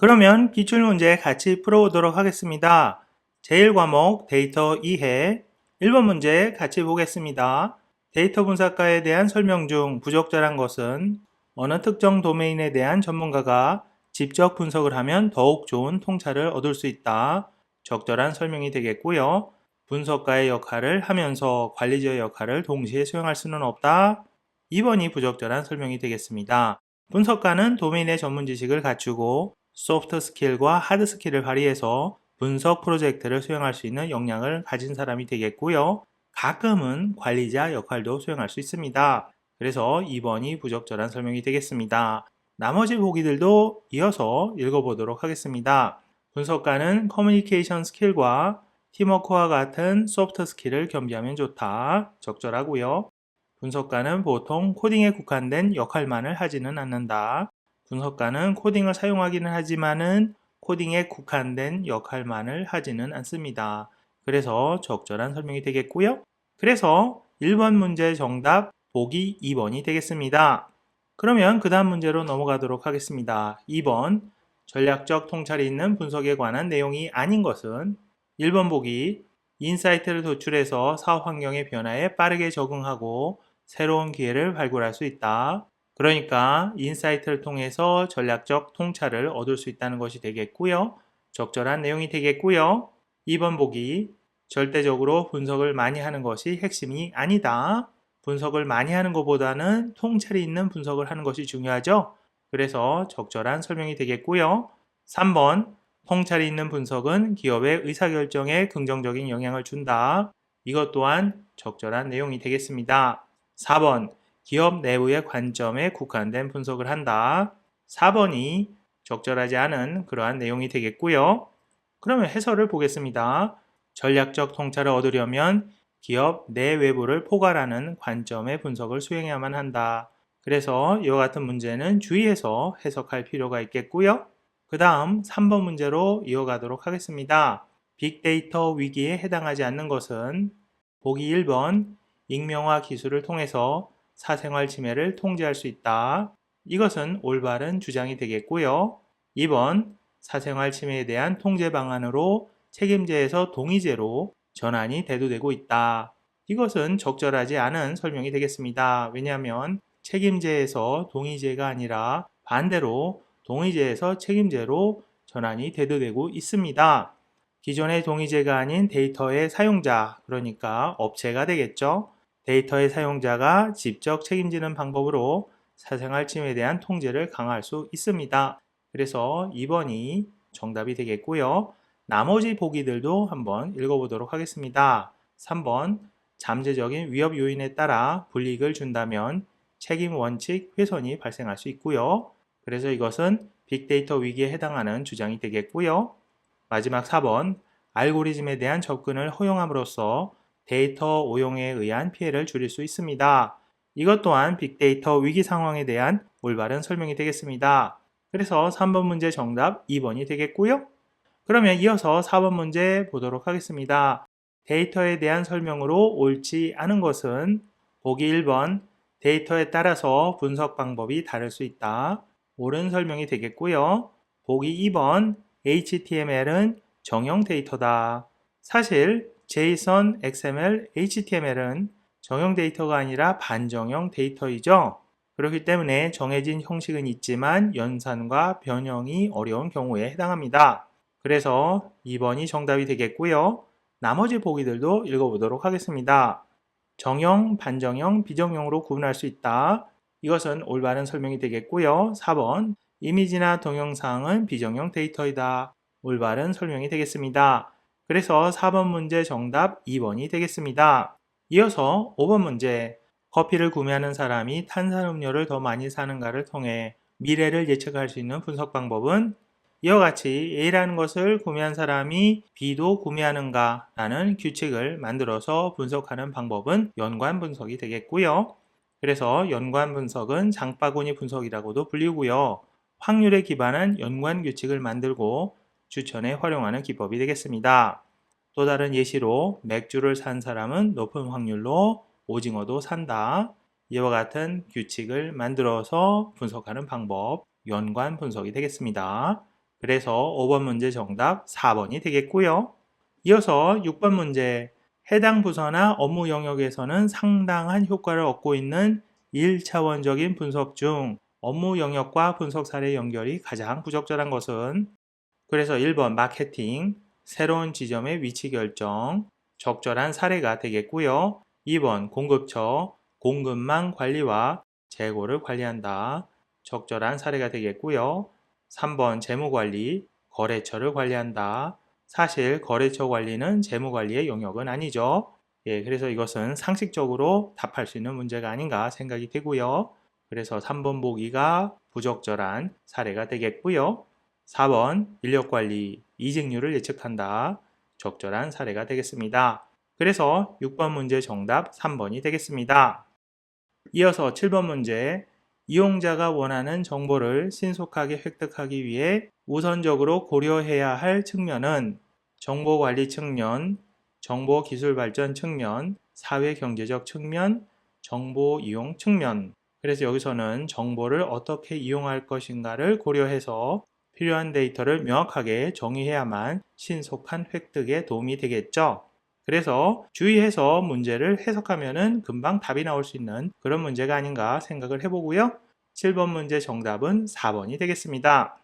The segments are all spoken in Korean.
그러면 기출문제 같이 풀어보도록 하겠습니다. 제1과목 데이터 이해 1번 문제 같이 보겠습니다. 데이터 분석가에 대한 설명 중 부적절한 것은 어느 특정 도메인에 대한 전문가가 직접 분석을 하면 더욱 좋은 통찰을 얻을 수 있다. 적절한 설명이 되겠고요. 분석가의 역할을 하면서 관리자의 역할을 동시에 수행할 수는 없다. 2번이 부적절한 설명이 되겠습니다. 분석가는 도메인의 전문 지식을 갖추고 소프트 스킬과 하드 스킬을 발휘해서 분석 프로젝트를 수행할 수 있는 역량을 가진 사람이 되겠고요. 가끔은 관리자 역할도 수행할 수 있습니다. 그래서 2번이 부적절한 설명이 되겠습니다. 나머지 보기들도 이어서 읽어보도록 하겠습니다. 분석가는 커뮤니케이션 스킬과 팀워크와 같은 소프트 스킬을 겸비하면 좋다. 적절하고요. 분석가는 보통 코딩에 국한된 역할만을 하지는 않는다. 분석가는 코딩을 사용하기는 하지만은 코딩에 국한된 역할만을 하지는 않습니다. 그래서 적절한 설명이 되겠고요. 그래서 1번 문제 정답 보기 2번이 되겠습니다. 그러면 그 다음 문제로 넘어가도록 하겠습니다. 2번 전략적 통찰이 있는 분석에 관한 내용이 아닌 것은 1번 보기 인사이트를 도출해서 사업 환경의 변화에 빠르게 적응하고 새로운 기회를 발굴할 수 있다. 그러니까 인사이트를 통해서 전략적 통찰을 얻을 수 있다는 것이 되겠고요. 적절한 내용이 되겠고요. 2번 보기 절대적으로 분석을 많이 하는 것이 핵심이 아니다. 분석을 많이 하는 것보다는 통찰이 있는 분석을 하는 것이 중요하죠. 그래서 적절한 설명이 되겠고요. 3번 통찰이 있는 분석은 기업의 의사결정에 긍정적인 영향을 준다. 이것 또한 적절한 내용이 되겠습니다. 4번 기업 내부의 관점에 국한된 분석을 한다. 4번이 적절하지 않은 그러한 내용이 되겠고요. 그러면 해설을 보겠습니다. 전략적 통찰을 얻으려면 기업 내외부를 포괄하는 관점의 분석을 수행해야만 한다. 그래서 이와 같은 문제는 주의해서 해석할 필요가 있겠고요. 그 다음 3번 문제로 이어가도록 하겠습니다. 빅데이터 위기에 해당하지 않는 것은 보기 1번 익명화 기술을 통해서 사생활 침해를 통제할 수 있다. 이것은 올바른 주장이 되겠고요. 2번 사생활 침해에 대한 통제 방안으로 책임제에서 동의제로 전환이 대두되고 있다. 이것은 적절하지 않은 설명이 되겠습니다. 왜냐하면 책임제에서 동의제가 아니라 반대로 동의제에서 책임제로 전환이 대두되고 있습니다. 기존의 동의제가 아닌 데이터의 사용자, 그러니까 업체가 되겠죠. 데이터의 사용자가 직접 책임지는 방법으로 사생활 침해에 대한 통제를 강화할 수 있습니다. 그래서 2번이 정답이 되겠고요. 나머지 보기들도 한번 읽어보도록 하겠습니다. 3번 잠재적인 위협 요인에 따라 불이익을 준다면 책임 원칙 훼손이 발생할 수 있고요. 그래서 이것은 빅데이터 위기에 해당하는 주장이 되겠고요. 마지막 4번 알고리즘에 대한 접근을 허용함으로써 데이터 오용에 의한 피해를 줄일 수 있습니다. 이것 또한 빅데이터 위기 상황에 대한 올바른 설명이 되겠습니다. 그래서 3번 문제 정답 2번이 되겠고요. 그러면 이어서 4번 문제 보도록 하겠습니다. 데이터에 대한 설명으로 옳지 않은 것은 보기 1번 데이터에 따라서 분석 방법이 다를 수 있다. 옳은 설명이 되겠고요. 보기 2번 HTML은 정형 데이터다. 사실 JSON, XML, HTML은 정형 데이터가 아니라 반정형 데이터이죠. 그렇기 때문에 정해진 형식은 있지만 연산과 변형이 어려운 경우에 해당합니다. 그래서 2번이 정답이 되겠고요. 나머지 보기들도 읽어보도록 하겠습니다. 정형, 반정형, 비정형으로 구분할 수 있다. 이것은 올바른 설명이 되겠고요. 4번 이미지나 동영상은 비정형 데이터이다. 올바른 설명이 되겠습니다. 그래서 4번 문제 정답 2번이 되겠습니다. 이어서 5번 문제 커피를 구매하는 사람이 탄산음료를 더 많이 사는가를 통해 미래를 예측할 수 있는 분석 방법은 이와 같이 A라는 것을 구매한 사람이 B도 구매하는가 라는 규칙을 만들어서 분석하는 방법은 연관 분석이 되겠고요. 그래서 연관 분석은 장바구니 분석이라고도 불리고요. 확률에 기반한 연관 규칙을 만들고 추천에 활용하는 기법이 되겠습니다. 또 다른 예시로 맥주를 산 사람은 높은 확률로 오징어도 산다. 이와 같은 규칙을 만들어서 분석하는 방법, 연관 분석이 되겠습니다. 그래서 5번 문제 정답 4번이 되겠고요. 이어서 6번 문제. 해당 부서나 업무 영역에서는 상당한 효과를 얻고 있는 1차원적인 분석 중 업무 영역과 분석 사례 연결이 가장 부적절한 것은 그래서 1번 마케팅, 새로운 지점의 위치 결정, 적절한 사례가 되겠고요. 2번 공급처, 공급망 관리와 재고를 관리한다. 적절한 사례가 되겠고요. 3번 재무관리, 거래처를 관리한다. 사실 거래처 관리는 재무관리의 영역은 아니죠. 예, 그래서 이것은 상식적으로 답할 수 있는 문제가 아닌가 생각이 되고요. 그래서 3번 보기가 부적절한 사례가 되겠고요. 4번 인력관리, 이직률을 예측한다. 적절한 사례가 되겠습니다. 그래서 6번 문제 정답 3번이 되겠습니다. 이어서 7번 문제. 이용자가 원하는 정보를 신속하게 획득하기 위해 우선적으로 고려해야 할 측면은 정보관리 측면, 정보기술 발전 측면, 사회경제적 측면, 정보 이용 측면. 그래서 여기서는 정보를 어떻게 이용할 것인가를 고려해서 필요한 데이터를 명확하게 정의해야만 신속한 획득에 도움이 되겠죠. 그래서 주의해서 문제를 해석하면은 금방 답이 나올 수 있는 그런 문제가 아닌가 생각을 해보고요. 7번 문제 정답은 4번이 되겠습니다.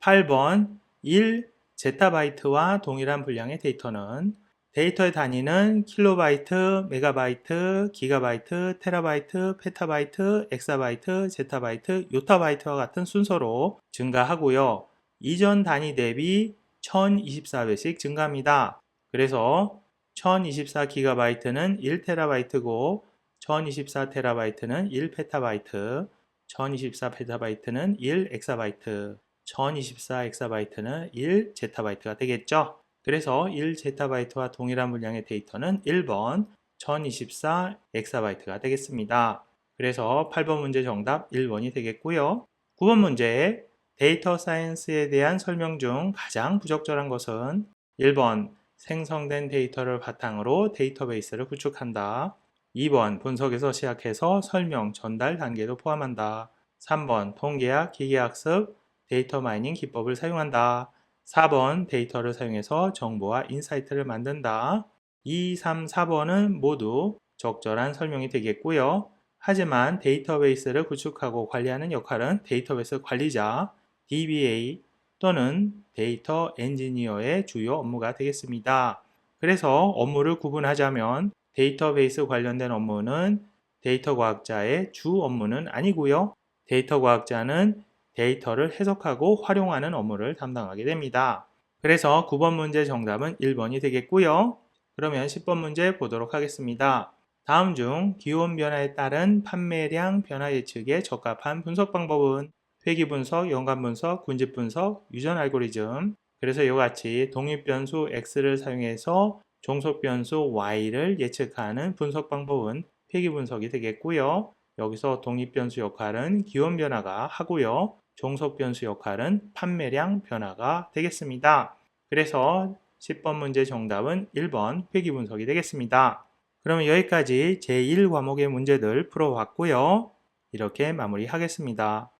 8번 1. 제타바이트와 동일한 분량의 데이터는 데이터의 단위는 킬로바이트, 메가바이트, 기가바이트, 테라바이트, 페타바이트, 엑사바이트, 제타바이트, 요타바이트와 같은 순서로 증가하고요. 이전 단위 대비 1024배씩 증가합니다. 그래서 1024기가바이트는 1테라바이트고 1024테라바이트는 1페타바이트, 1024페타바이트는 1엑사바이트, 1024엑사바이트는 1제타바이트가 되겠죠. 그래서 1제타바이트와 동일한 물량의 데이터는 1번 1024 엑사바이트가 되겠습니다. 그래서 8번 문제 정답 1번이 되겠고요. 9번 문제 데이터 사이언스에 대한 설명 중 가장 부적절한 것은 1번 생성된 데이터를 바탕으로 데이터베이스를 구축한다. 2번 분석에서 시작해서 설명, 전달 단계도 포함한다. 3번 통계학, 기계학습, 데이터 마이닝 기법을 사용한다. 4번 데이터를 사용해서 정보와 인사이트를 만든다. 2, 3, 4번은 모두 적절한 설명이 되겠고요. 하지만 데이터베이스를 구축하고 관리하는 역할은 데이터베이스 관리자, DBA 또는 데이터 엔지니어의 주요 업무가 되겠습니다. 그래서 업무를 구분하자면 데이터베이스 관련된 업무는 데이터 과학자의 주 업무는 아니고요. 데이터 과학자는 데이터를 해석하고 활용하는 업무를 담당하게 됩니다. 그래서 9번 문제 정답은 1번이 되겠고요. 그러면 10번 문제 보도록 하겠습니다. 다음 중 기온 변화에 따른 판매량 변화 예측에 적합한 분석 방법은 회기 분석, 연관 분석, 군집 분석, 유전 알고리즘. 그래서 이와 같이 독립 변수 x를 사용해서 종속 변수 y를 예측하는 분석 방법은 회기 분석이 되겠고요. 여기서 독립 변수 역할은 기온 변화가 하고요. 종속 변수 역할은 판매량 변화가 되겠습니다. 그래서 10번 문제 정답은 1번 회기 분석이 되겠습니다. 그러면 여기까지 제1 과목의 문제들 풀어봤고요. 이렇게 마무리하겠습니다.